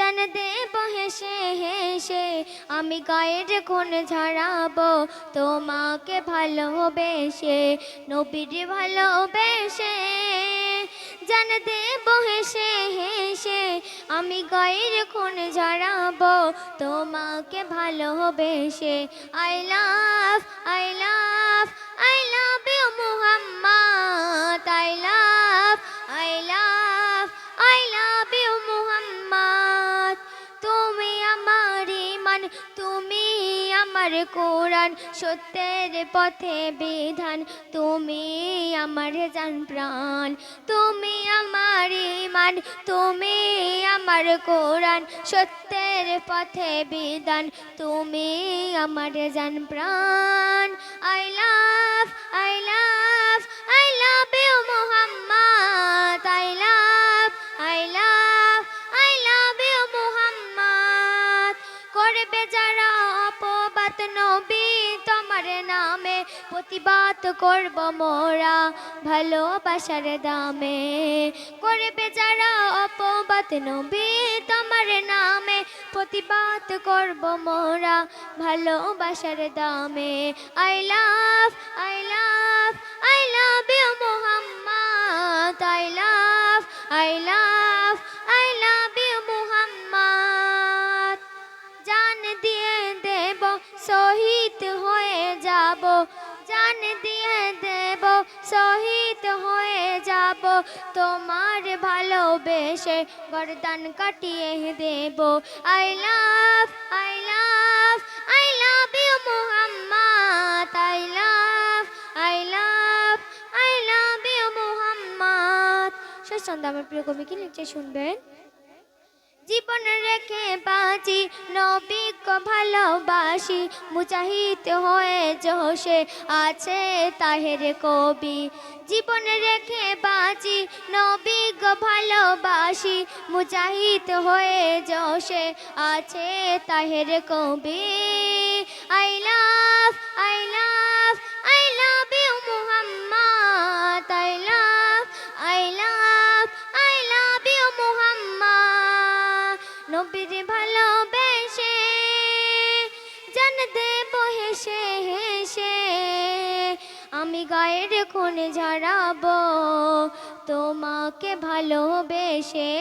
জান দেব হেসে হেসে, আমি গায়ের খুন ঝরাবো তোমাকে ভালোবেসে, নবীর ভালোবেসে। জান দেব হেসে হেসে, আমি গায়ের খুন ঝরাবো তোমাকে ভালোবেসে। আই ইমান তুমি আমার কোরআন, সত্যের পথে বিধান। তুমি আমার জান প্রাণ, তুমি আমার ইমান, তুমি আমার কোরআন, সত্যের পথে বিধান। তুমি আমার জান প্রাণ। আই লাভ আই লাভ করবে যারা অপবাদ নবী, তোমার নামে প্রতিবাদ করব মোরা ভালোবাসার দামে। করবে যারা অপবাদ নবী, তোমার নামে প্রতিবাদ করব মোরা ভালোবাসার দামে। আই লাভ আই লাভ জান দিয়ে দেব শহীদ হয়ে যাব। তোমার ভালোবেসে গরদান কাটিয়ে দেব। I love I love I love you Muhammad. I love I love I love you Muhammad. শেষ সন্ধ্যা আমার প্রিয় কবি, কি লিখছে শুনবেন? জীবন রেখে বাঁচি, নবীক ভালোবাসি। মুজাহিদ হয়ে জোশে আছে তাহের কবি। জীবন রেখে বাঁচি, নবীক ভালোবাসি। মুজাহিদ হয়ে জোশে আছে তাহের কবি। আই গায়ের খুন ঝরাবো তোমাকে ভালোবেসে